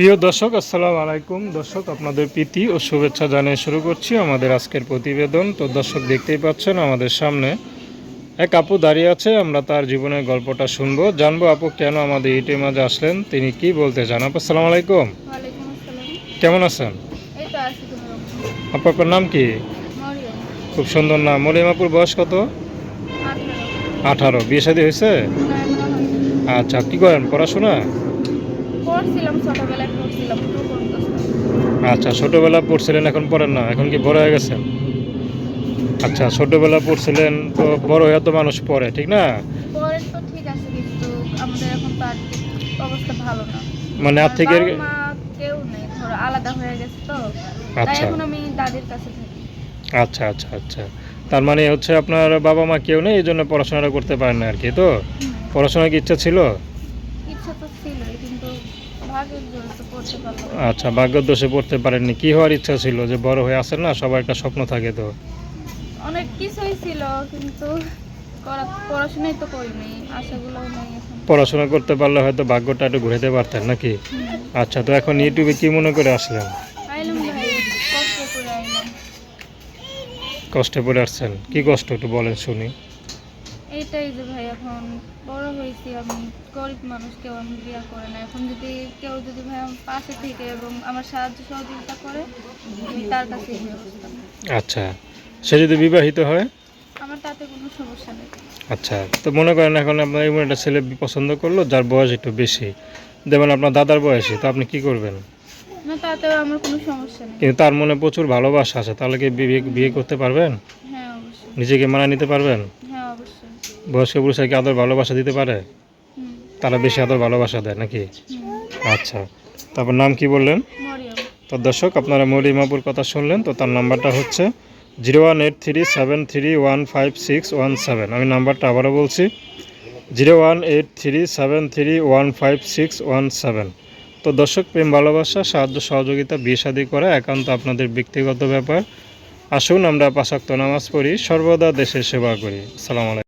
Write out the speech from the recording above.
প্রিয় দর্শক আসসালাম আলাইকুম। দর্শক আপনাদের প্রীতি ও শুভেচ্ছা জানিয়ে শুরু করছি আমাদের আজকের প্রতিবেদন। তো দর্শক দেখতেই পাচ্ছেন আমাদের সামনে এক আপু দাঁড়িয়ে আছে। আমরা তার জীবনের গল্পটা শুনব। জানব আপু কেন আমাদের ইটের মাঝে আসলেন? তিনি কি বলতে চান? আপু আসসালাম আলাইকুম। কেমন আছেন? আপু আপনার নাম কি? খুব সুন্দর নাম। মলিমাপুর বয়স কত? আঠারো। বিয়ে শাদী হয়েছে। আচ্ছা কি করেন পড়াশোনা? পড়ছিলাম ছোটবেলায় পড়ছিলাম আচ্ছা ছোটোবেলা পড়ছিলেন এখন পড়েন না এখন কি বড় হয়ে গেছেন আচ্ছা ছোটোবেলা পড়ছিলেন তো বড় হয়ে তো মানুষ পড়ে ঠিক না? পরে তো ঠিক আছে কিন্তু আমাদের এখন তো আর্থিক অবস্থা ভালো না। মানে আর আর্থিকের কেউ নেই ধরো আলাদা হয়ে গেছে তো। তাই আচ্ছা। এখন আমি দাদির কাছে থাকি। আচ্ছা আচ্ছা আচ্ছা। তার মানে হচ্ছে আপনার বাবা মা কেউ নেই এই জন্য পড়াশোনাটা করতে পারেন না আর কি তো? পড়াশোনার কি ইচ্ছা ছিল? ছিলই কিন্তু আচ্ছা ভাগ্যদোষে পড়তে পারেননি। কি হওয়ার ইচ্ছা ছিল যে বড় হয়ে আসেন না? সবার একটা স্বপ্ন থাকে তো। অনেক কিছুই ছিল কিন্তু পড়াশোনাই তো করিনি আশাগুলোও নেই পড়াশোনা করতে পারলে হয়তো ভাগ্যটা একটু ঘুরেতে পারতেন নাকি? আচ্ছা তো এখন ইউটিউবে কি মনে করে আসলেন? কষ্টে পড়ে আসছেন। কি কষ্ট একটু বলেন শুনি। এইটাই যে ভাই এখন বড় হয়েছি আমি গরিব মানুষ কেউ আমি বিয়ে করে না। এখন যদি কেউ যদি ভাই আমার পাশে থেকে এবং আমার সাহায্য সহযোগিতা করে আমি তার কাছে আচ্ছা সে যদি বিবাহিত হয়? আমার তাতে কোনো সমস্যা নেই। আচ্ছা তো মনে করেন এখন আপনার এমন একটা ছেলে পছন্দ করল যার বয়স একটু বেশি। যেমন আপনার দাদার বয়সে তো আপনি কি করবেন? না তাতেও আমার কোনো সমস্যা নেই। কিন্তু তার মনে প্রচুর ভালোবাসা আছে তাহলে কি বিয়ে বিয়ে করতে পারবেন? হ্যাঁ অবশ্যই। নিজেকে মানা নিতে পারবেন? বয়স্ক পুরুষরা কি আদর ভালোবাসা দিতে পারে? তারা বেশি আদর ভালোবাসা দেয় নাকি? আচ্ছা। তারপর নাম কি বললেন? তো দর্শক আপনারা মরিমাপুর কথা শুনলেন তো তার নাম্বারটা হচ্ছে zero one eight three seven three one five six one seven. আমি নাম্বারটা আবারও বলছি zero one eight three seven three one five six one seven. তো দর্শক প্রেম ভালোবাসা সাহায্য সহযোগিতা বিয়ে শাদী করা একান্ত আপনাদের ব্যক্তিগত ব্যাপার। আসুন আমরা পাশাক্ত নামাজ পড়ি সর্বদা দেশের সেবা করি। আসসালামু আলাইকুম।